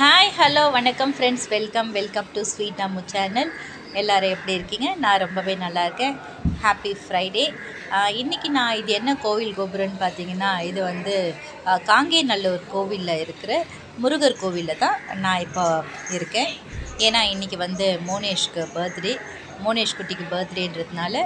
Hi hello வணக்கம் friends welcome welcome to sweet Ammu channel எல்லோரும் எப்படி இருக்கீங்க? நான் ரொம்பவே நல்லா இருக்கேன். ஹாப்பி ஃப்ரைடே இன்றைக்கி நான் இது என்ன கோவில் கோபுரம்னு பார்த்தீங்கன்னா இது வந்து காங்கேநல்லூர் கோவிலில் இருக்கிற முருகர் கோவிலில் தான் நான் இப்போ இருக்கேன். ஏன்னா இன்றைக்கி வந்து மோனேஷ்க்கு பர்த்டே மோனேஷ் குட்டிக்கு பர்த்டேன்றதுனால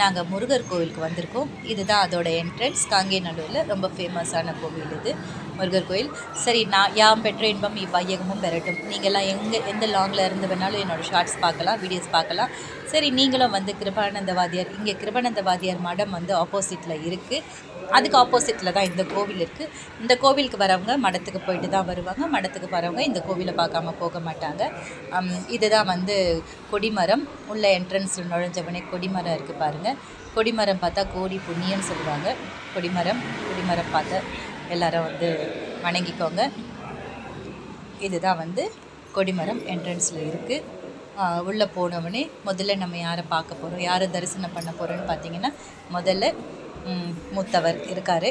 நாங்கள் முருகர் கோவிலுக்கு வந்திருக்கோம். இதுதான் அதோட என்ட்ரன்ஸ் காங்கேநல்லூரில் ரொம்ப ஃபேமஸான கோவில் இது. முருகர் கோயில். சரி நான் யாம் பெற்ற இன்பம் இவ்வையகமும் பெறட்டும். நீங்கள்லாம் எங்கே எந்த லாங்கில் இருந்து வேணாலும் என்னோடய ஷார்ட்ஸ் பார்க்கலாம் வீடியோஸ் பார்க்கலாம். சரி நீங்களும் வந்து கிருபானந்தவாதியார் இங்கே கிருபானந்தவாதியார் மடம் வந்து ஆப்போசிட்டில் இருக்குது அதுக்கு ஆப்போசிட்டில் தான் இந்த கோவில் இருக்குது இந்த கோவிலுக்கு வரவங்க மடத்துக்கு போயிட்டு தான் வருவாங்க. மடத்துக்கு வரவங்க இந்த கோவிலை பார்க்காம போக மாட்டாங்க. இதுதான் வந்து கொடிமரம். உள்ள என்ட்ரன்ஸ் நுழைஞ்சவனே கொடிமரம் இருக்குது பாருங்கள் கொடிமரம் பார்த்தா கோடி புண்ணியம்னு சொல்லுவாங்க. கொடிமரம் கொடிமரம் பார்த்தா எல்லாரும் வந்து வணங்கிக்கோங்க. இதுதான் வந்து கொடிமரம் என்ட்ரன்ஸில் இருக்குது உள்ளே போனவொடனே முதல்ல நம்ம யாரை பார்க்க போகிறோம் யாரை தரிசனம் பண்ண போகிறோன்னு பார்த்தீங்கன்னா முதல்ல மூத்தவர் இருக்கார்.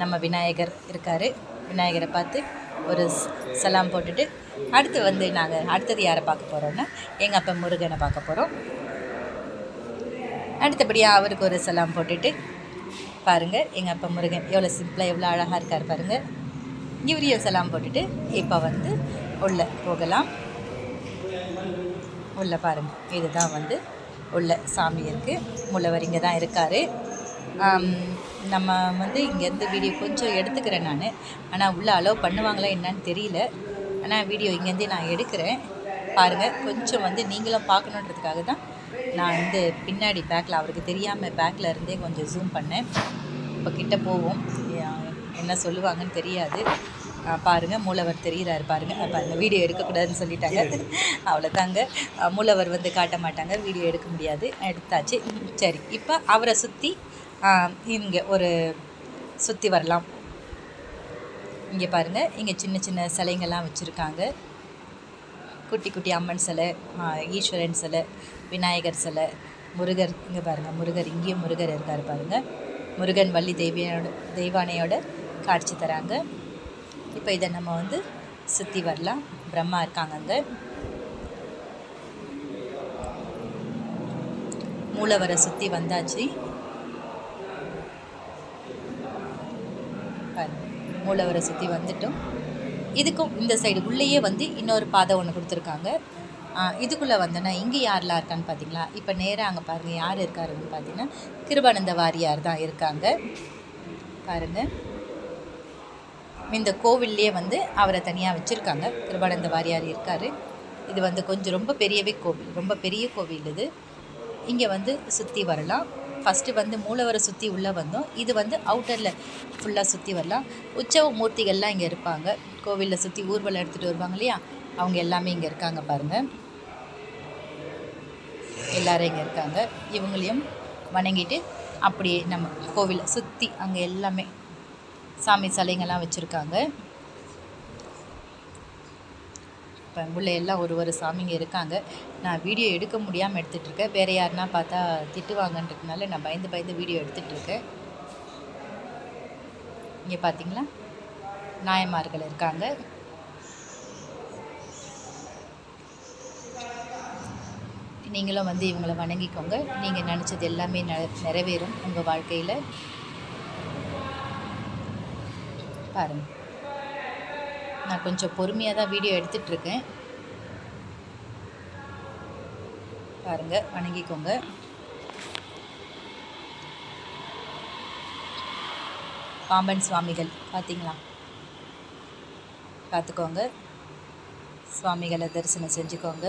நம்ம விநாயகர் இருக்கார். விநாயகரை பார்த்து ஒரு சலாம் போட்டுட்டு அடுத்து வந்து நாங்கள் அடுத்தது யாரை பார்க்க போகிறோன்னா எங்கள் அப்பா முருகனை பார்க்க போகிறோம் அடுத்தபடியாக அவருக்கு ஒரு சலாம் போட்டுட்டு பாருங்கள் எங்கள் அப்பா முருகன் எவ்வளோ சிம்பிளாக எவ்வளோ அழகாக இருக்கார் பாருங்கள் இவரையும் எல்லாம் போட்டுட்டு இப்போ வந்து உள்ளே போகலாம். உள்ளே பாருங்கள் இதுதான் வந்து உள்ள சாமி இருக்குது முள்ளவர் இங்கே தான் இருக்கார். நம்ம வந்து இங்கேருந்து வீடியோ கொஞ்சம் எடுத்துக்கிறேன் நான். ஆனால் உள்ளே அலோவ் பண்ணுவாங்களா என்னன்னு தெரியல. ஆனால் வீடியோ இங்கேருந்து நான் எடுக்கிறேன். பாருங்கள் கொஞ்சம் வந்து நீங்களும் பார்க்கணுன்றதுக்காக தான் நான் வந்து பின்னாடி பேக்கில் அவருக்கு தெரியாமல் பேக்கில் இருந்தே கொஞ்சம் ஜூம் பண்ணேன். இப்போ கிட்ட போவோம். என்ன சொல்லுவாங்கன்னு தெரியாது. பாருங்கள் மூலவர் தெரிகிறாரு பாருங்க. அப்போ அந்த வீடியோ எடுக்கக்கூடாதுன்னு சொல்லிட்டாங்க. அவ்வளோதாங்க மூலவர் வந்து காட்ட மாட்டாங்க. வீடியோ எடுக்க முடியாது. எடுத்தாச்சு. சரி இப்போ அவரை சுற்றி இங்கே ஒரு சுற்றி வரலாம். இங்கே பாருங்கள் இங்கே சின்ன சின்ன சிலைங்கள்லாம் வச்சுருக்காங்க. குட்டி குட்டி அம்மன் சிலை ஈஸ்வரன் சிலை விநாயகர் சிலை முருகர் இங்கே பாருங்கள் முருகர் இங்கேயும் முருகர் இருக்கார் பாருங்கள் முருகன் வள்ளி தெய்வியோட தெய்வானையோட காட்சி தராங்க. இப்போ இதை நம்ம வந்து சுற்றி வரலாம். பிரம்மா இருக்காங்க அங்கே. மூலவரை சுற்றி வந்தாச்சு. மூலவரை சுற்றி வந்துட்டோம். இதுக்கும் இந்த சைடு உள்ளேயே வந்து இன்னொரு பாதை ஒன்று கொடுத்துருக்காங்க. இதுக்குள்ளே வந்தோன்னா இங்கே யாரெலாம் இருக்கான்னு பார்த்தீங்களா இப்போ நேராக அங்கே பாருங்கள் யார் இருக்காருன்னு பார்த்தீங்கன்னா கிருபானந்த வாரியார் தான் இருக்காங்க. பாருங்கள் இந்த கோவில்லையே வந்து அவரை தனியாக வச்சுருக்காங்க. கிருபானந்த வாரியார் இருக்கார். இது வந்து கொஞ்சம் ரொம்ப பெரியவே கோவில். ரொம்ப பெரிய கோவில் இது. இங்கே வந்து சுற்றி வரலாம். ஃபஸ்ட்டு வந்து மூலவரை சுற்றி உள்ளே வந்தோம். இது வந்து அவுட்டரில் ஃபுல்லாக சுற்றி வரலாம். உற்சவ மூர்த்திகள்லாம் இங்கே இருப்பாங்க. கோவிலில் சுற்றி ஊர்வலம் எடுத்துகிட்டு வருவாங்க இல்லையா? அவங்க எல்லாமே இங்கே இருக்காங்க பாருங்கள் எல்லாரும் இங்கே இருக்காங்க. இவங்களையும் வணங்கிட்டு அப்படியே நம்ம கோவிலை சுற்றி அங்கே எல்லாமே சாமி சிலைங்கள்லாம் வச்சுருக்காங்க. இப்போ உள்ள எல்லாம் ஒரு ஒரு சாமிங்க இருக்காங்க. நான் வீடியோ எடுக்க முடியாமல் எடுத்துகிட்ருக்கேன் வேறு யாருன்னா பார்த்தா திட்டுவாங்கன்றதுனால நான் பயந்து பயந்து வீடியோ எடுத்துகிட்ருக்கேன் இங்கே பார்த்தீங்களா நாயமார்கள் இருக்காங்க. நீங்களும் வந்து இவங்களை வணங்கிக்கோங்க. நீங்கள் நினச்சது எல்லாமே நெ நிறைவேறும் உங்கள் வாழ்க்கையில். பாருங்கள் நான் கொஞ்சம் பொறுமையாக தான் வீடியோ எடுத்துகிட்ருக்கேன் பாருங்கள் வணங்கிக்கோங்க. பாம்பன் சுவாமிகள் பார்த்தீங்களா பார்த்துக்கோங்க சுவாமிகளை தரிசனம் செஞ்சுக்கோங்க.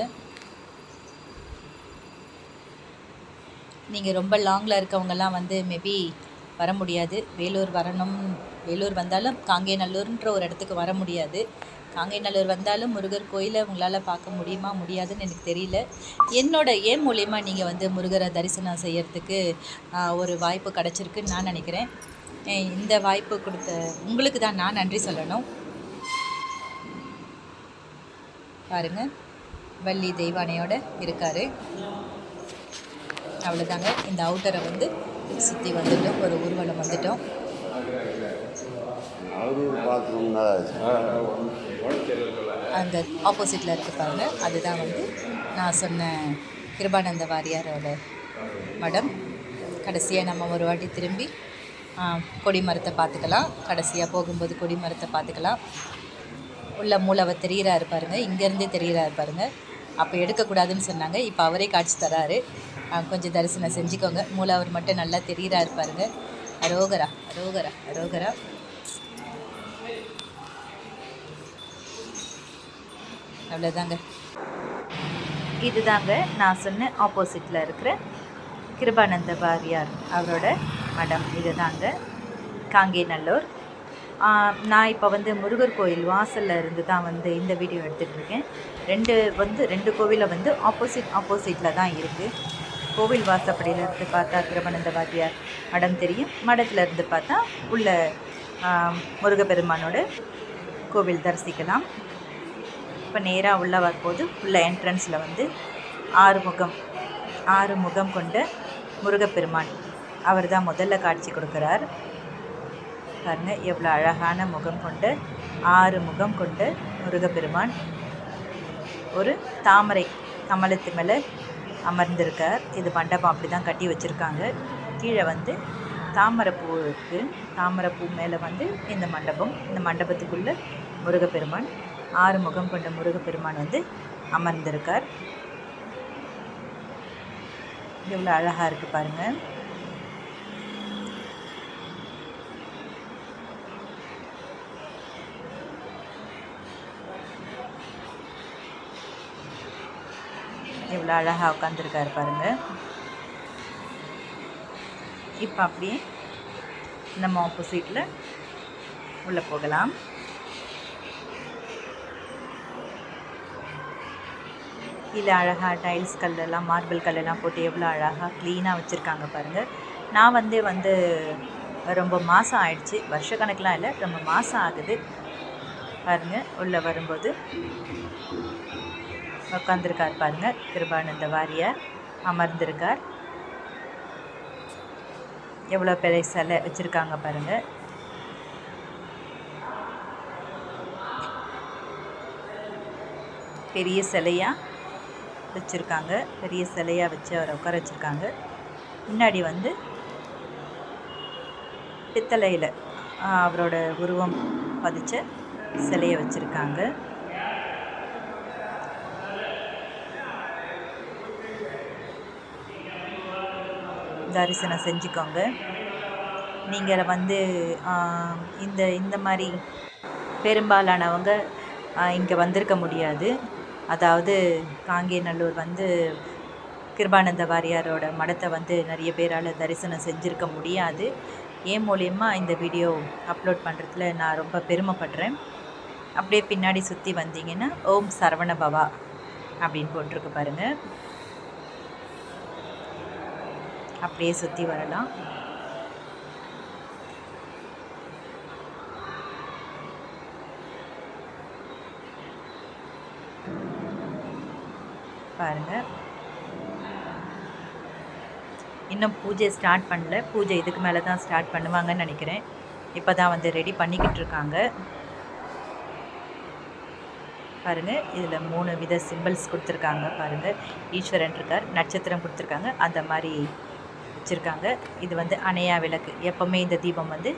நீங்கள் ரொம்ப லாங்கில் இருக்கவங்கெல்லாம் வந்து மேபி வர முடியாது. வேலூர் வரணும் வேலூர் வந்தாலும் காங்கேநல்லூர்ன்ற ஒரு இடத்துக்கு வர முடியாது. காங்கேநல்லூர் வந்தாலும் முருகர் கோயிலை உங்களால் பார்க்க முடியுமா முடியாதுன்னு எனக்கு தெரியல. என்னோட ஏன் மூலயமா நீங்கள் வந்து முருகரை தரிசனம் செய்யறதுக்கு ஒரு வாய்ப்பு கிடச்சிருக்குன்னு நான் நினைக்கிறேன். இந்த வாய்ப்பு கொடுத்த உங்களுக்கு தான் நான் நன்றி சொல்லணும். பாருங்கள் வள்ளி தெய்வானையோட இருக்காரு. அவ்வளோதாங்க இந்த அவுட்டரை வந்து சுற்றி வந்துட்டோம். ஒரு ஊர்வலம் வந்துட்டோம். அங்கே ஆப்போசிட்டில் இருக்கு பாருங்க. அதுதான் வந்து நான் சொன்ன கிருபானந்த வாரியாரோட மடம். கடைசியாக நம்ம ஒரு வாட்டி திரும்பி கொடி மரத்தை பார்த்துக்கலாம். கடைசியாக போகும்போது கொடி மரத்தை பார்த்துக்கலாம். உள்ள மூலவர் தெரிகிறாரு பாருங்க. இங்கேருந்தே தெரிகிறாரு பாருங்க. அப்போ எடுக்கக்கூடாதுன்னு சொன்னாங்க. இப்போ அவரே காட்சி தராரு. கொஞ்சம் தரிசனம் செஞ்சுக்கோங்க. மூலவர் மட்டும் நல்லா தெரிகிறாரு பாருங்க. அரோகரா அரோகரா அரோகரா. அவ்வளோதாங்க இதுதாங்க நான் சொன்ன ஆப்போசிட்டில் இருக்கிற கிருபானந்த பாரியார் அவரோட மடம். இதுதாங்க காங்கேநல்லூர். நான் இப்போ வந்து முருகர் கோயில் வாசலில் இருந்து தான் வந்து இந்த வீடியோ எடுத்துகிட்டு இருக்கேன். ரெண்டு வந்து ரெண்டு கோவிலை வந்து ஆப்போசிட் ஆப்போசிட்டில் தான் இருக்குது கோவில் வாசப்படியிலிருந்து பார்த்தா கிருபானந்த வாத்தியார் மடம் தெரியும். மடத்தில் இருந்து பார்த்தா உள்ள முருகப்பெருமானோட கோவில் தரிசிக்கலாம். இப்போ நேராக உள்ள வரும்போது உள்ள என்ட்ரன்ஸில் வந்து ஆறு முகம் ஆறு முகம் கொண்ட முருகப்பெருமான். அவர் தான் முதல்ல காட்சி கொடுக்குறார். பாருங்க எவ்வளோ அழகான முகம் கொண்ட ஆறு முகம் கொண்ட முருகப்பெருமான். ஒரு தாமரை கமலத்து மேலே அமர்ந்திருக்கார். இது மண்டபம் அப்படி தான் கட்டி வச்சுருக்காங்க. கீழே வந்து தாமரைப்பூ இருக்குது தாமரைப்பூ மேலே வந்து இந்த மண்டபம். இந்த மண்டபத்துக்குள்ளே முருகப்பெருமான் ஆறு முகம் கொண்ட முருகப்பெருமான் வந்து அமர்ந்திருக்கார். எவ்வளோ அழகாக இருக்குது பாருங்கள் எவ்வளோ அழகாக உட்காந்துருக்காரு பாருங்க. இப்போ அப்படியே நம்ம ஆப்போசிட்டில் உள்ளே போகலாம். கீழே அழகாக டைல்ஸ் கல்லெல்லாம் மார்பிள் கல்லெல்லாம் போட்டு எவ்வளோ அழகாக க்ளீனாக வச்சுருக்காங்க பாருங்கள் நான் வந்து வந்து ரொம்ப மாதம் ஆயிடுச்சு. வருஷக்கணக்கெலாம் இல்லை ரொம்ப மாதம் ஆகுது. பாருங்கள் உள்ளே வரும்போது. உட்காந்துருக்கார் பாருங்க. கிருபானந்த வாரியார் அமர்ந்திருக்கார். எவ்வளோ பெரிய சிலை வச்சுருக்காங்க பாருங்க. பெரிய சிலையாக வச்சுருக்காங்க. பெரிய சிலையாக வச்சு அவரை உட்கார வச்சுருக்காங்க. முன்னாடி வந்து பித்தளையில் அவரோட உருவம் பதிச்ச சிலையை வச்சுருக்காங்க. தரிசனம் செஞ்சுக்கோங்க. நீங்கள் வந்து இந்த இந்த மாதிரி பெரும்பாலானவங்க இங்கே வந்திருக்க முடியாது. அதாவது காங்கேநல்லூர் வந்து கிருபானந்த வாரியாரோட மடத்தை வந்து நிறைய பேரால் தரிசனம் செஞ்சுருக்க முடியாது. ஏன் மூலயமா இந்த வீடியோ அப்லோட் பண்ணுறதுல நான் ரொம்ப பெருமைப்படுறேன். அப்படியே பின்னாடி சுற்றி வந்தீங்கன்னா ஓம் சரவண பவா அப்படின்னு போட்டிருக்கு பாருங்கள் அப்படியே சுற்றி வரலாம். பாருங்கள் இன்னும் பூஜை ஸ்டார்ட் பண்ணல. பூஜை இதுக்கு மேலே தான் ஸ்டார்ட் பண்ணுவாங்கன்னு நினைக்கிறேன். இப்போ தான் வந்து ரெடி பண்ணிக்கிட்டு இருக்காங்க. பாருங்க. இதில் மூணு வித சிம்பிள்ஸ் கொடுத்துருக்காங்க. பாருங்கள் ஈஸ்வரன் இருக்கார் நட்சத்திரம் கொடுத்துருக்காங்க. அந்த மாதிரி வச்சுருக்காங்க. இது வந்து அணையா விளக்கு. எப்போவுமே இந்த தீபம் வந்து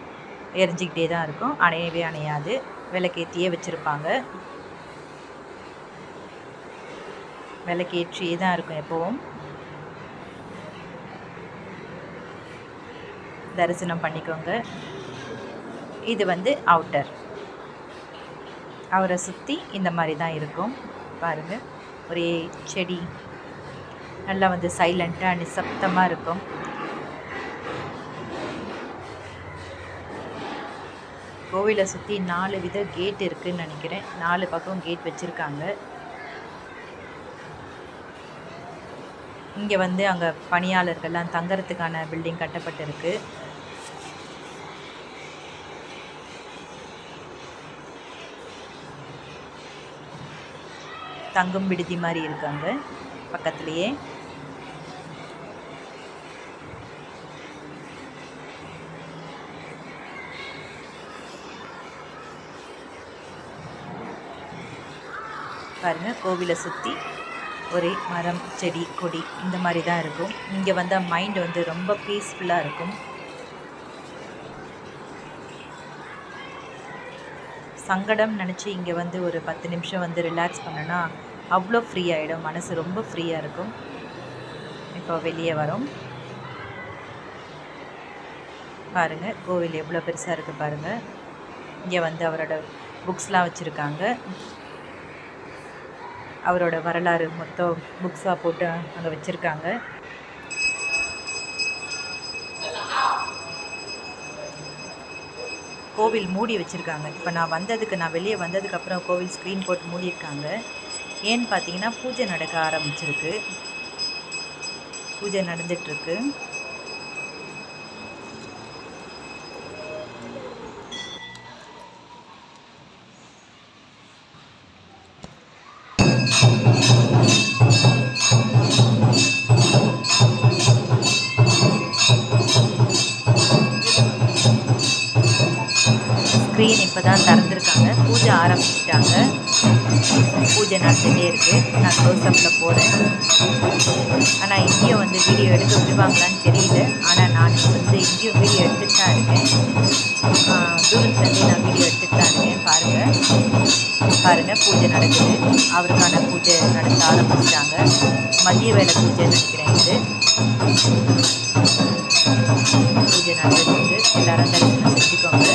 எரிஞ்சிக்கிட்டே தான் இருக்கும். அணையவே அணையாது. விளக்கேற்றியே வச்சுருப்பாங்க. விளக்கேற்றியே தான் இருக்கும் எப்போவும். தரிசனம் பண்ணிக்கோங்க. இது வந்து அவுட்டர். அவரை சுற்றி இந்த மாதிரி தான் இருக்கும். பாருங்கள் ஒரே செடி. நல்லா வந்து சைலண்ட்டாக நிசப்தமாக இருக்கும். கோவிலை சுற்றி நாலு வித கேட் இருக்குன்னு நினைக்கிறேன். நாலு பக்கம் கேட் வச்சுருக்காங்க. இங்கே வந்து அங்கே பணியாளர்கள்லாம் தங்கறதுக்கான பில்டிங் கட்டப்பட்டிருக்கு. தங்கும் விடுதி மாதிரி இருக்காங்க பக்கத்துலேயே. பாருங்கள் கோவிலை சுற்றி ஒரே மரம் செடி கொடி இந்த மாதிரி தான் இருக்கும். இங்கே வந்தால் மைண்ட் வந்து ரொம்ப பீஸ்ஃபுல்லாக இருக்கும். சங்கடம் நினச்சி இங்கே வந்து ஒரு பத்து நிமிஷம் வந்து ரிலாக்ஸ் பண்ணனா அவ்வளோ ஃப்ரீ ஆகிடும் மனசு ரொம்ப ஃப்ரீயாக இருக்கும். இப்போ வெளியே வரோம். பாருங்கள் கோவில் எவ்வளோ பெருசாக இருக்குது பாருங்கள் இங்கே வந்து அவரோட புக்ஸ்லாம் வச்சுருக்காங்க. அவரோட வரலாறு மொத்தம் புக்ஸாக போட்டு அங்கே வச்சுருக்காங்க. கோவில் மூடி வச்சுருக்காங்க. இப்போ நான் வந்ததுக்கு நான் வெளியே வந்ததுக்கப்புறம் கோவில் ஸ்க்ரீன் போட்டு மூடியிருக்காங்க. ஏன்னு பார்த்தீங்கன்னா பூஜை நடக்க ஆரம்பிச்சிருக்கு. பூஜை நடந்துகிட்ருக்கு ஸ்க்ரீன் இப்போ தான் திறந்துருக்காங்க. பூஜை ஆரம்பிச்சிட்டாங்க. பூஜை நடந்துகிட்டே இருக்குது நான் க்ளோஸ்அப்பில் போகிறேன் ஆனால் இங்கேயும் வந்து வீடியோ எடுக்க விடுவாங்களான்னு தெரியல. ஆனால் நான் வந்து இங்கேயும் வீடியோ எடுத்துட்டு தான் இருக்கேன். தூரத்துலேருந்தே நான் வீடியோ எடுத்துட்டு தான் இருக்கேன். பாருங்கள் பாருங்கள் பூஜை நடக்குது. அவருக்கான பூஜை நடத்த ஆரம்பிச்சிட்டாங்க. மதிய வேலை பூஜை நினைக்கிறேன் இது. பூஜை நடந்துட்டு எல்லாரும் தரிசனம் செஞ்சுக்கோங்க.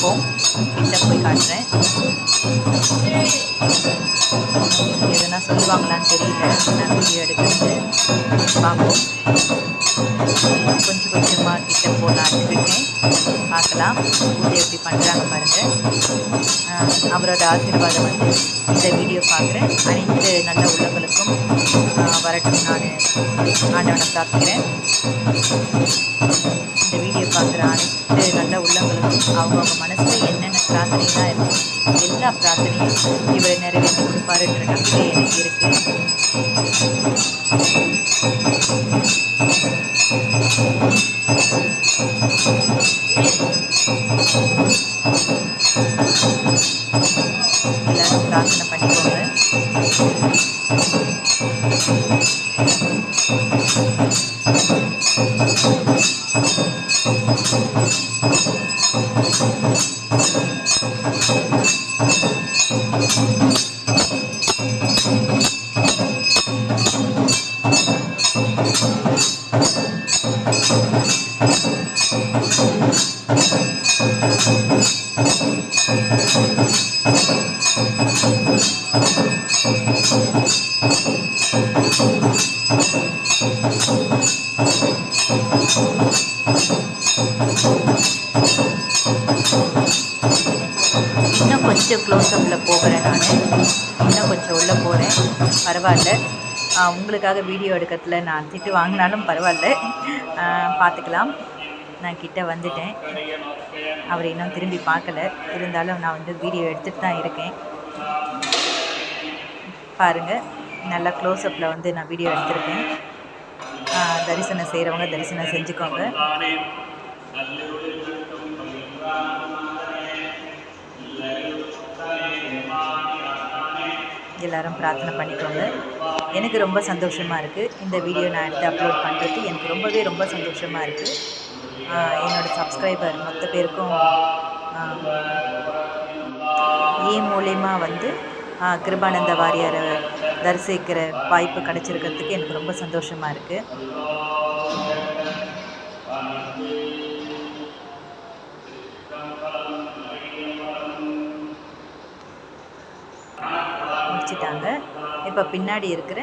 இருக்கும். கிட்ட போய் காட்டுறேன். எதுனா சொல்லுவாங்களான்னு தெரியல. நான் வீடியோ எடுக்கிறது பார்ப்போம். கொஞ்சம் கொஞ்சமாக கிட்ட போகலான்னு இருக்கேன் பார்க்கலாம். பூஜை எப்படி பண்ணுறாங்க பாருங்கள் அவரோட ஆசீர்வாதம் வந்து இந்த வீடியோ பார்க்குறேன். அனைத்து நல்ல உள்ளங்களுக்கும் வரட்டும் நான். ஆண்டவனை பிரார்த்திக்கிறேன். இந்த வீடியோ பார்க்குற அனைத்து நல்ல உள்ளங்களுக்கும் அவங்கவுங்க மனசில் என்னென்ன பிரார்த்தனைலாம் இருக்கும் எல்லா பிரார்த்தனையும் இவரை நிறைவேற்றி கொடுப்பாருன்ற நம்பிக்கை எனக்கு இருக்குது எல்லாரும் Thank you. இன்னும் கொஞ்சம் க்ளோஸ்அப்பில் போகிறேன் நான். இன்னும் கொஞ்சம் உள்ளே போகிறேன் பரவாயில்ல. உங்களுக்காக வீடியோ எடுக்கிறதுல நான் திட்டு வாங்கினாலும் பரவாயில்ல. பார்த்துக்கலாம். நான் கிட்ட வந்துட்டேன். அவர் இன்னும் திரும்பி பார்க்கல. இருந்தாலும் நான் வந்து வீடியோ எடுத்துகிட்டு தான் இருக்கேன். பாருங்கள் நல்லா க்ளோஸ்அப்பில் வந்து நான் வீடியோ எடுத்திருக்கேன். தரிசனம் செய்கிறவங்க தரிசனம் செஞ்சுக்கோங்க. எல்லாரும் பிரார்த்தனை பண்ணிக்கோங்க. எனக்கு ரொம்ப சந்தோஷமாக இருக்குது இந்த வீடியோ நான் எடுத்து அப்லோட் பண்ணுறது எனக்கு ரொம்பவே ரொம்ப சந்தோஷமாக இருக்குது என்னோடய சப்ஸ்கிரைபர் மற்ற பேருக்கும் ஏ மூலியமாக வந்து கிருபானந்த வாரியாரை தரிசிக்கிற வாய்ப்பு கிடச்சிருக்கிறதுக்கு எனக்கு ரொம்ப சந்தோஷமாக இருக்குது வச்சுட்டாங்க இப்போ பின்னாடி இருக்கிற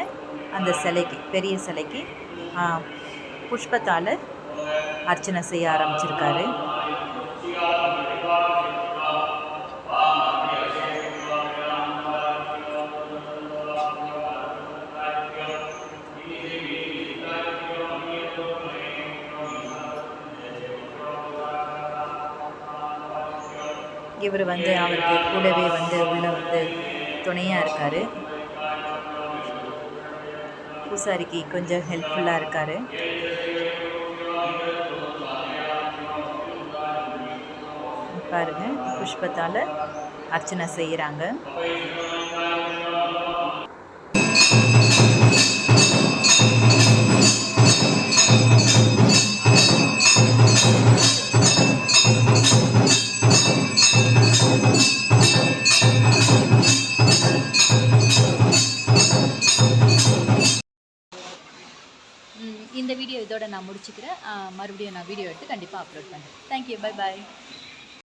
அந்த சிலைக்கு பெரிய சிலைக்கு புஷ்பத்தாளர் அர்ச்சனை செய்ய ஆரம்பிச்சிருக்காரு. இவர் வந்து அவருக்கு கூடவே வந்து உள்ள வந்து துணையாக இருக்கார். பூசாரிக்கு கொஞ்சம் ஹெல்ப்ஃபுல்லாக இருக்கார். பாருங்க புஷ்பத்தால் அர்ச்சனை செய்கிறாங்க இந்த வீடியோ இதோட நான் முடிச்சுக்கிறேன். மறுபடியும் நான் வீடியோ எடுத்து கண்டிப்பாக அப்லோட் பண்ணுறேன் தேங்க்யூ பை பாய்